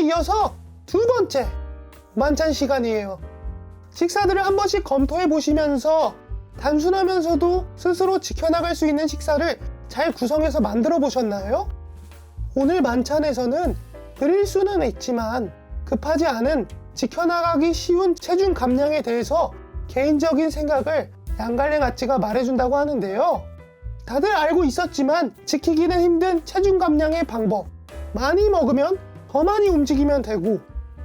이어서 두 번째 만찬 시간이에요. 식사들을 한 번씩 검토해 보시면서 단순하면서도 스스로 지켜나갈 수 있는 식사를 잘 구성해서 만들어 보셨나요? 오늘 만찬에서는 드릴 수는 있지만 급하지 않은 지켜나가기 쉬운 체중 감량에 대해서 개인적인 생각을 양갈래 아찌가 말해준다고 하는데요. 다들 알고 있었지만 지키기는 힘든 체중 감량의 방법. 많이 먹으면 더 많이 움직이면 되고,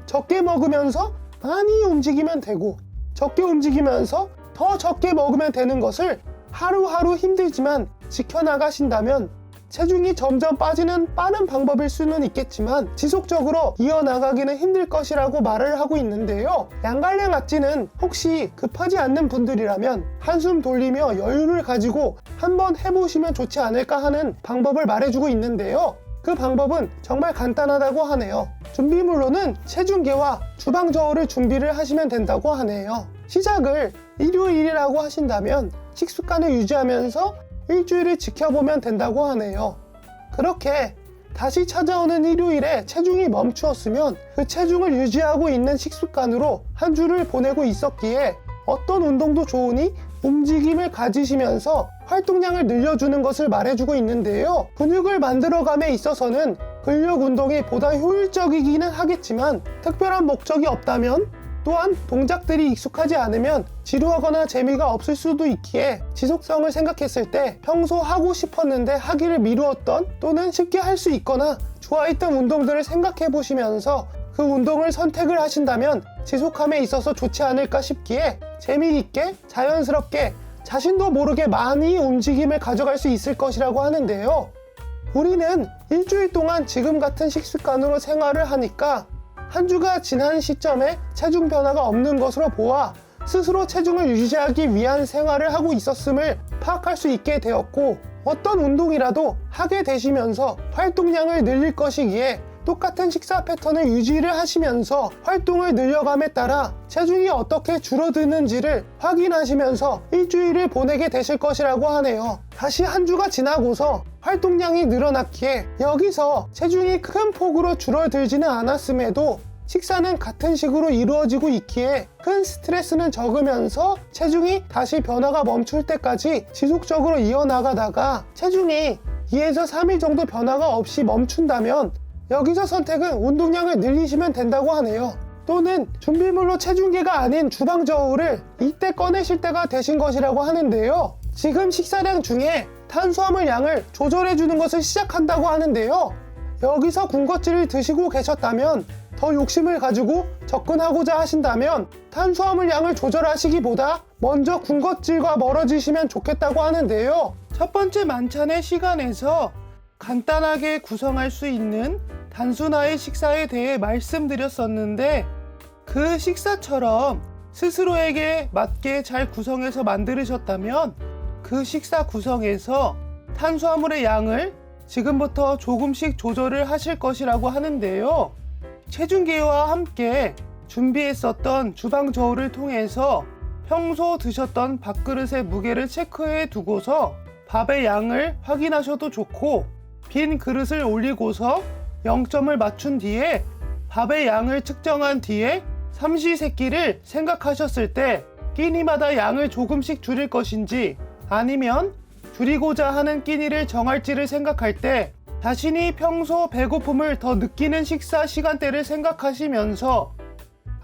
적게 먹으면서 많이 움직이면 되고, 적게 움직이면서 더 적게 먹으면 되는 것을 하루하루 힘들지만 지켜나가신다면 체중이 점점 빠지는 빠른 방법일 수는 있겠지만 지속적으로 이어나가기는 힘들 것이라고 말을 하고 있는데요. 양갈래 낫지는 혹시 급하지 않는 분들이라면 한숨 돌리며 여유를 가지고 한번 해보시면 좋지 않을까 하는 방법을 말해주고 있는데요. 그 방법은 정말 간단하다고 하네요. 준비물로는 체중계와 주방 저울을 준비를 하시면 된다고 하네요. 시작을 일요일이라고 하신다면 식습관을 유지하면서 일주일을 지켜보면 된다고 하네요. 그렇게 다시 찾아오는 일요일에 체중이 멈추었으면 그 체중을 유지하고 있는 식습관으로 한 주를 보내고 있었기에 어떤 운동도 좋으니 움직임을 가지시면서 활동량을 늘려주는 것을 말해주고 있는데요. 근육을 만들어감에 있어서는 근력 운동이 보다 효율적이기는 하겠지만 특별한 목적이 없다면 또한 동작들이 익숙하지 않으면 지루하거나 재미가 없을 수도 있기에 지속성을 생각했을 때 평소 하고 싶었는데 하기를 미루었던 또는 쉽게 할 수 있거나 좋아했던 운동들을 생각해 보시면서 그 운동을 선택을 하신다면 지속함에 있어서 좋지 않을까 싶기에 재미있게 자연스럽게 자신도 모르게 많이 움직임을 가져갈 수 있을 것이라고 하는데요. 우리는 일주일 동안 지금 같은 식습관으로 생활을 하니까 한 주가 지난 시점에 체중 변화가 없는 것으로 보아 스스로 체중을 유지하기 위한 생활을 하고 있었음을 파악할 수 있게 되었고 어떤 운동이라도 하게 되시면서 활동량을 늘릴 것이기에 똑같은 식사 패턴을 유지를 하시면서 활동을 늘려감에 따라 체중이 어떻게 줄어드는지를 확인하시면서 일주일을 보내게 되실 것이라고 하네요. 다시 한 주가 지나고서 활동량이 늘어났기에 여기서 체중이 큰 폭으로 줄어들지는 않았음에도 식사는 같은 식으로 이루어지고 있기에 큰 스트레스는 적으면서 체중이 다시 변화가 멈출 때까지 지속적으로 이어나가다가 체중이 2에서 3일 정도 변화가 없이 멈춘다면 여기서 선택은 운동량을 늘리시면 된다고 하네요. 또는 준비물로 체중계가 아닌 주방 저울을 이때 꺼내실 때가 되신 것이라고 하는데요. 지금 식사량 중에 탄수화물 양을 조절해 주는 것을 시작한다고 하는데요. 여기서 군것질을 드시고 계셨다면 더 욕심을 가지고 접근하고자 하신다면 탄수화물 양을 조절하시기보다 먼저 군것질과 멀어지시면 좋겠다고 하는데요. 첫 번째 만찬의 시간에서 간단하게 구성할 수 있는 단순화의 식사에 대해 말씀드렸었는데 그 식사처럼 스스로에게 맞게 잘 구성해서 만들으셨다면 그 식사 구성에서 탄수화물의 양을 지금부터 조금씩 조절을 하실 것이라고 하는데요. 체중계와 함께 준비했었던 주방 저울을 통해서 평소 드셨던 밥그릇의 무게를 체크해 두고서 밥의 양을 확인하셔도 좋고 빈 그릇을 올리고서 0점을 맞춘 뒤에 밥의 양을 측정한 뒤에 삼시세끼를 생각하셨을 때 끼니마다 양을 조금씩 줄일 것인지 아니면 줄이고자 하는 끼니를 정할지를 생각할 때 자신이 평소 배고픔을 더 느끼는 식사 시간대를 생각하시면서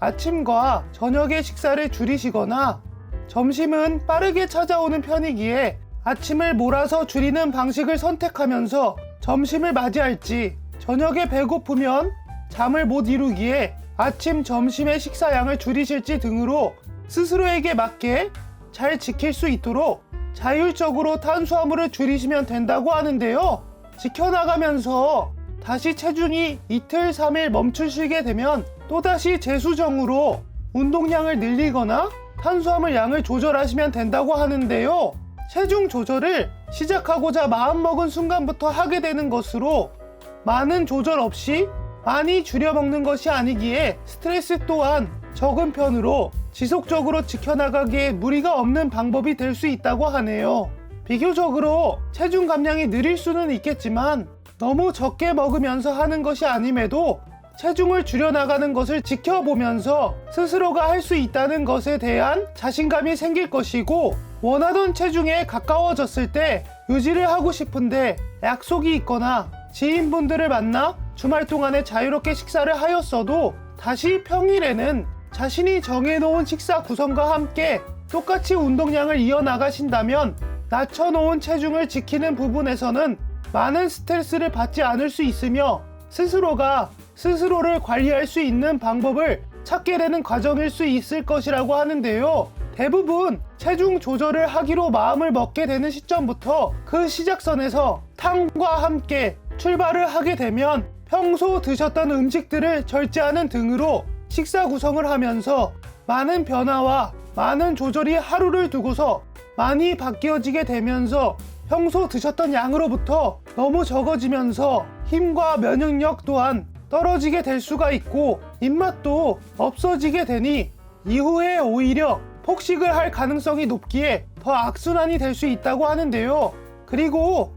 아침과 저녁의 식사를 줄이시거나 점심은 빠르게 찾아오는 편이기에 아침을 몰아서 줄이는 방식을 선택하면서 점심을 맞이할지 저녁에 배고프면 잠을 못 이루기에 아침, 점심의 식사량을 줄이실지 등으로 스스로에게 맞게 잘 지킬 수 있도록 자율적으로 탄수화물을 줄이시면 된다고 하는데요. 지켜나가면서 다시 체중이 이틀, 3일 멈추시게 되면 또다시 재수정으로 운동량을 늘리거나 탄수화물 양을 조절하시면 된다고 하는데요. 체중 조절을 시작하고자 마음먹은 순간부터 하게 되는 것으로 많은 조절 없이 많이 줄여 먹는 것이 아니기에 스트레스 또한 적은 편으로 지속적으로 지켜나가기에 무리가 없는 방법이 될 수 있다고 하네요. 비교적으로 체중 감량이 느릴 수는 있겠지만 너무 적게 먹으면서 하는 것이 아님에도 체중을 줄여나가는 것을 지켜보면서 스스로가 할 수 있다는 것에 대한 자신감이 생길 것이고 원하던 체중에 가까워졌을 때 유지를 하고 싶은데 약속이 있거나 지인분들을 만나 주말 동안에 자유롭게 식사를 하였어도 다시 평일에는 자신이 정해놓은 식사 구성과 함께 똑같이 운동량을 이어나가신다면 낮춰놓은 체중을 지키는 부분에서는 많은 스트레스를 받지 않을 수 있으며 스스로가 스스로를 관리할 수 있는 방법을 찾게 되는 과정일 수 있을 것이라고 하는데요. 대부분 체중 조절을 하기로 마음을 먹게 되는 시점부터 그 시작선에서 탕과 함께 출발을 하게 되면 평소 드셨던 음식들을 절제하는 등으로 식사 구성을 하면서 많은 변화와 많은 조절이 하루를 두고서 많이 바뀌어지게 되면서 평소 드셨던 양으로부터 너무 적어지면서 힘과 면역력 또한 떨어지게 될 수가 있고 입맛도 없어지게 되니 이후에 오히려 폭식을 할 가능성이 높기에 더 악순환이 될 수 있다고 하는데요. 그리고